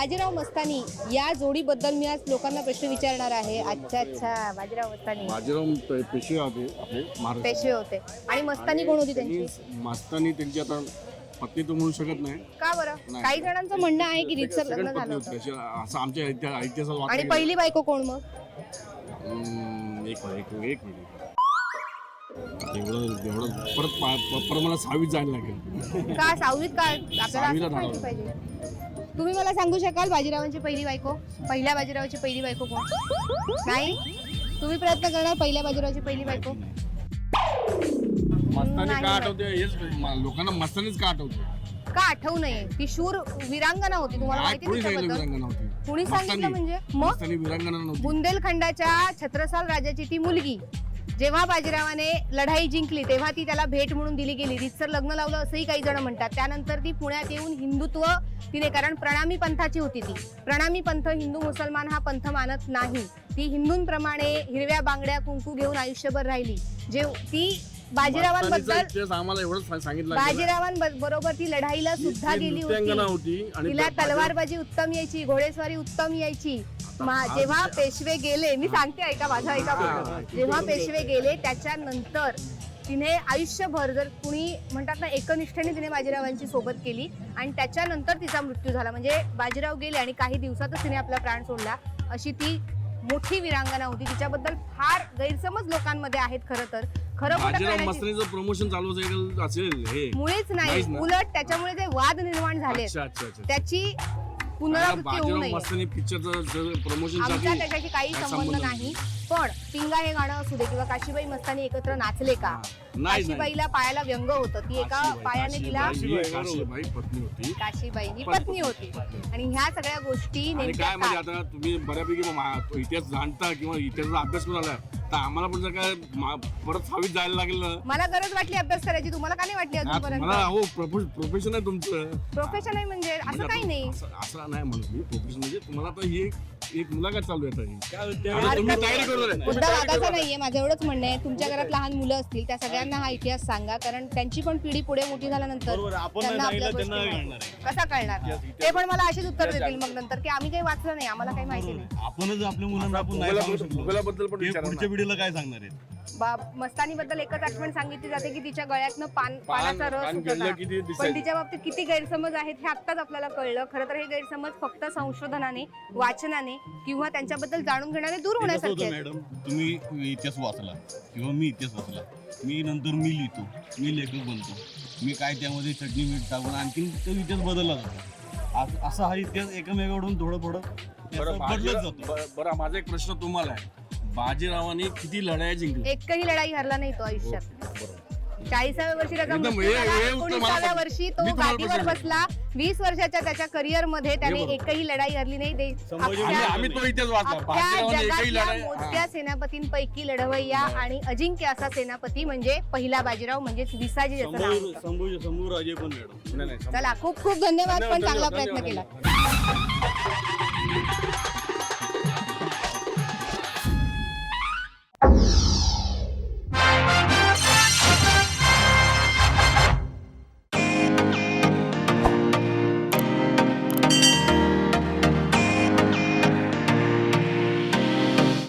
बाजीराव मस्तानी या जोडीबद्दल मी आज लोकांना प्रश्न विचारणार आहे. अच्छा अच्छा बाजीराव मस्तानी. बाजीराव पेशवे होते आपले महाराष्ट्र पेशवे होते. आणि मस्तानी कोण होती त्यांची? मास्तानी त्यांची आता पत्नी तर म्हणू शकत नाही. का बरं. काही जणांचं म्हणणं आहे की रितसर लग्न झालं होती असं आमच्या इतिहा- इतिहासात आणि. पहिली बायको कोण मग? हम्म, एक मिनिट एक एक मिनिट. एवढं एवढं परत पा- प- परत मला सहावीत जायला लागेल. का सहावीत का? आपल्याला सहावीला असंच माहिती झालं. पाहिजे. तुम्ही मला सांगू शकाल बाजीरावांची पहिली बायको? पहिल्या बाजीरावाची पहिली बायको कोण? नाही? तुम्ही प्रयत्न करणार पहिल्या बाजीरावाची पहिली बायको? मस्तानी का नाही. आठवते? हेच म- लोकांना मस्तानीच का आठवते? का आठवू नये? ती शूर विरांगना होती तुम्हाला माहिती कोणी सांगितलं त्याच्याबद्दल विरांगना होती. कोणी सांगितलं मस्तानी. म्हणजे? मग? मस्तानी विरांगना नव्हती. बुंदेलखंडाच्या छत्रसाल राजाची ती मुलगी. जेव्हा बाजीरावाने लढाई जिंकली तेव्हा ती त्याला भेट म्हणून दिली गेली. रितसर लग्न लावलं असंही काही जण म्हणतात. त्यानंतर ती पुण्यात येऊन हिंदुत्व तिने कारण प्रणामी पंथाची होती ती. प्रणामी पंथ हिंदू मुसलमान हा पंथ मानत नाही. ती हिंदूंप्रमाणे हिरव्या बांगड्या कुंकू घेऊन आयुष्यभर राहिली. जे ती बाजीरावांबद्दल आम्हाला सांगितलं गेलं. बाजीरावांबरोबर ती लढाईला सुद्धा गेली होती. तिला तलवारबाजी उत्तम यायची घोडेस्वारी उत्तम यायची. मा- जेव्हा पेशवे गेले मी सांगते ऐका माझा ऐका पूर्ण. जेव्हा. पेशवे गेले त्याच्यानंतर तिने आयुष्यभर जर कुणी म्हणतात ना एकनिष्ठेने तिने बाजीरावांची सोबत केली आणि त्याच्यानंतर तिचा मृत्यू झाला. म्हणजे बाजीराव गेले आणि काही दिवसातच तिने आपला प्राण सोडला. अशी ती मोठी विरांगना होती तिच्याबद्दल फार गैरसमज लोकांमध्ये आहेत खरं तर. खरं खोटं बाजीराव करण्याची मस्तानीचं प्रमोशन चालू असेल असेल हे. मुळीच नाही. ना. उलट त्याच्यामुळे जे वाद निर्माण झाले अच्छा अच्छा अच्छा. त्याची पुनरावृत्ती होऊ बाजीराव नये. मस्तानी पिक्चरचं आमचा त्याच्याशी काही संबंध नाही. पण पिंगा हे गाणं असू दे किंवा काशीबाई मस्तानी एकत्र नाचले का? नाही काशीबाईला पायाला व्यंग होतं. ती एका काशीबाई- पायाने तिला काशीबाई ही काशीबाई पत्नी होती. काशीबाई ही पत्नी. पत्नी होती. आणि ह्या सगळ्या गोष्टी आणि नेमक्या काय म्हणजे आता तुम्ही बऱ्यापैकी मा- इतिहास जाणता किंवा इतिहासाचा अभ्यास करून आला तर आम्हाला पण जर काय मा- परत सहावीत जायला लागेल. ना मला गरज वाटली अभ्यास करायची. तुम्हाला का नाही वाटली आज अजूनपर्यंत? मला हो प्रोफेशन आहे तुमचं. प्रोफेशन आहे म्हणजे? असं म्हणजे काही नाही. असं असं नाही म्हणत मी. प्रोफेशन म्हणजे तुम्हाला आता ही एक- मुलाखत चालू आहे आता ही. हरकत आता तुम्ही नाही. तयारी करू नये. मुद्दा वादाचा नाहीये माझं एवढंच म्हणणं आहे तुमच्या घरात लहान मुलं असतील त्या सगळ्यांना हा इतिहास सांगा कारण त्यांची पण पिढी पुढे मोठी झाल्यानंतर बरोबर आहे. आपण त्यांना नाही आपल्या सांगितलं, गोष्टी त्यांना माहिती. कळणार कसा कळणार ते पण मला असेच उत्तर देतील मग नंतर की आम्ही काही वाचलं नाही आम्हाला काही माहिती नाही आपणच आपल्या मुलांना आपण नाही सांगू भूगोला- शकलो भूगोलाबद्दल पण ते विचारा पुढच्या. पिढीला काय सांगणार आहेत बा मस्तानी बद्दल एकच आठवण सांगितली जाते की तिच्या गळ्यातनं पान पान- पानाचा रस पान पण. तिच्या बाबतीत किती गैरसमज आहेत हे आत्ताच आपल्याला कळलं. खरं तर हे गैरसमज फक्त संशोधनाने वाचनाने किंवा त्यांच्याबद्दल जाणून घेण्याने दूर ते कसं होण्यासारखे आहेत. मॅडम? तुम्ही इतिहास वाचला किंवा मी इतिहास वाचला. मी नंतर मी लिहितो मी लेखक बनतो. मी काय त्यामध्ये चटणी मीठ टाकून आणखीन तो इतिहास बदलला जातो. अस- असा हा इतिहास एकमेकाकडून थोडं थोडं बरं बदलत जातो. बरं माझा एक प्रश्न तुम्हाला आहे. बाजीरावाने किती लढाया जिंकल्या एकही लढाई हरला नाही तो आयुष्यात चाळीसाव्या वर्षी एकदम हे-. हे उत्तर मला एकोणीसाव्या पटलं. वर्षी मी तो तुम्हाला गादीवर बसला वीस वर्षाच्या त्याच्या करिअरमध्ये त्याने बरोबर. एकही लढाई हरली नाही दे- संभाजी अख्ख्या- आम्ही आम्ही तो इतिहास वाचला अख्ख्या बाजीरावाने एकही जगातल्या लढाई मोजक्या हा. सेनापतींपैकी लढवय्या आणि अजिंक्य असा सेनापती म्हणजे पहिला बाजीराव म्हणजेच विसाजी ज्याचं नाव संभू होतं. संभू संभू राजे पण मॅडम नाही, नाही, चला खूप खूप धन्यवाद पण धन्यवाद, चांगला धन्यवाद, प्रयत्न धन्यवाद. केला